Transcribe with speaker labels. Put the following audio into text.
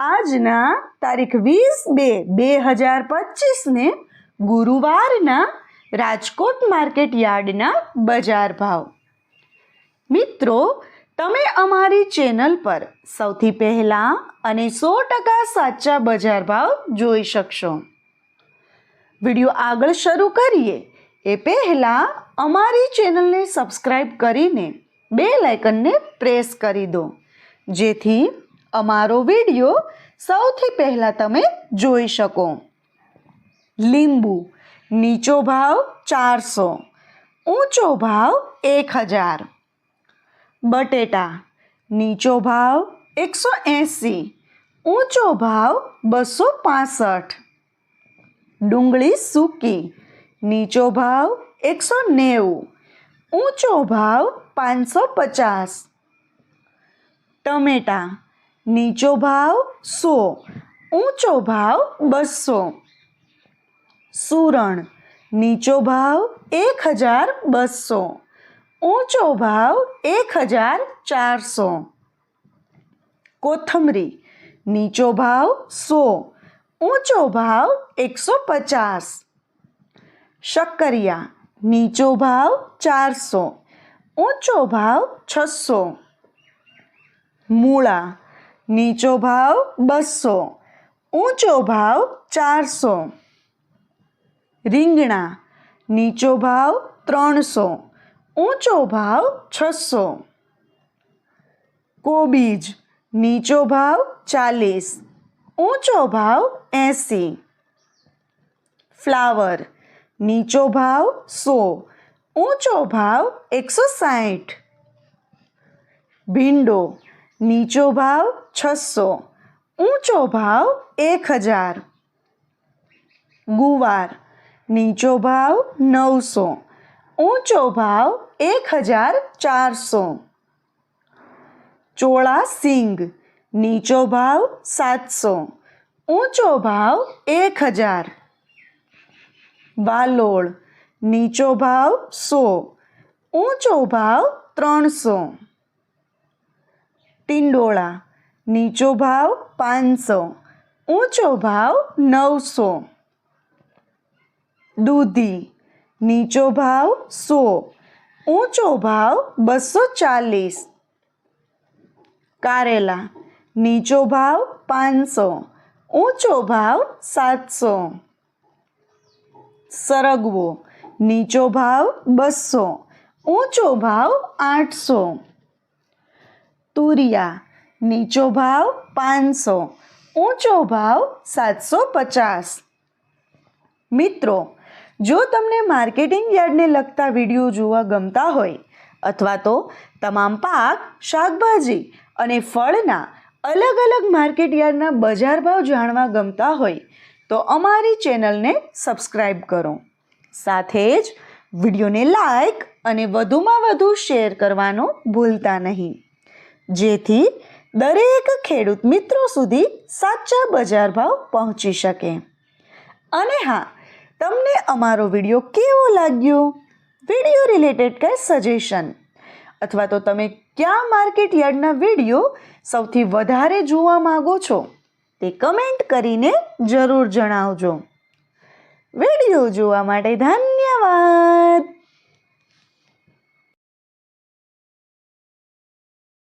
Speaker 1: આજના તારીખ વીસ બે બે હજાર પચીસને ગુરુવારના રાજકોટ માર્કેટ યાર્ડના બજાર ભાવ. મિત્રો, તમે અમારી ચેનલ પર સૌથી પહેલાં અને સો ટકા સાચા બજાર ભાવ જોઈ શકશો. વીડિયો આગળ શરૂ કરીએ એ પહેલાં અમારી ચેનલને સબસ્ક્રાઈબ કરીને બે લાઇકનને પ્રેસ કરી દો. જેથી અમારો વીડિયો સૌથી પહેલાં તમે જોઈ શકો. લીંબુ, નીચો ભાવ ચારસો, ઊંચો ભાવ એક હજાર. બટેટા, નીચો ભાવ એકસો એંસી, ઊંચો ભાવ બસો પાસઠ. ડુંગળી સૂકી, નીચો ભાવ એકસો નેવું, ઊંચો ભાવ પાંચસો પચાસ. ટમેટા નીચો ભાવ સો, ઊંચો ભાવ બસો. સુરણ નીચો ભાવ એક હજાર બસો, ઊંચો ભાવ એક હજાર ચારસો. કોથમરી, નીચો ભાવ સો, ઊંચો ભાવ એકસો પચાસ. શક્કરિયા, નીચો ભાવ ચારસો, ઊંચો ભાવ છસો. મૂળા નીચો ભાવ બસો ઊંચો ભાવ ચારસો રીંગણા નીચો ભાવ ત્રણસો ઊંચો ભાવ છસો કોબીજ નીચો ભાવ ચાલીસ ઊંચો ભાવ એંસી ફ્લાવર નીચો ભાવ સો ઊંચો ભાવ એકસો સાઠ ભીંડો નીચો ભાવ છસો ઊંચો ભાવ એક હજાર ગુવાર નીચો ભાવ નવસો ઊંચો ભાવ એક હજાર ચારસો ચોળા સિંગ નીચો ભાવ સાતસો ઊંચો ભાવ એક હજાર વાલોળ નીચો ભાવ સો ઊંચો ભાવ ત્રણસો ટિંડોળા, નીચો ભાવ પાંચસો, ઊંચો ભાવ નવસો. દૂધી, નીચો ભાવ સો, ઊંચો ભાવ બસો ચાલીસ. કારેલા, નીચો ભાવ પાંચસો, ઊંચો ભાવ સાતસો. સરગવો, નીચો ભાવ બસો, ઊંચો ભાવ આઠસો. તુરિયા, નીચો ભાવ પાંચસો, ઊંચો ભાવ સાતસો પચાસ. મિત્રો, જો તમને માર્કેટિંગ યાર્ડને લગતા વીડિયો જોવા ગમતા હોય, અથવા તો તમામ પાક, શાકભાજી અને ફળના અલગ અલગ માર્કેટ યાર્ડના બજાર ભાવ જાણવા ગમતા હોય, તો અમારી ચેનલને સબસ્ક્રાઈબ કરો. સાથે જ વિડીયોને લાઈક અને વધુમાં વધુ શેર કરવાનું ભૂલતા નહીં. જેથી દરેક ખેડૂત મિત્રો સુધી સાચા બજાર ભાવ પહોંચી શકે. અને હા, તમને અમારો વીડિયો કેવો લાગ્યો? વીડિયો રિલેટેડ કંઈ સજેશન અથવા તો તમે કયા માર્કેટ યાર્ડના વીડિયો સૌથી વધારે જોવા માગો છો? તે કમેન્ટ કરીને જરૂર જણાવજો. વીડિયો જોવા માટે ધન્યવાદ!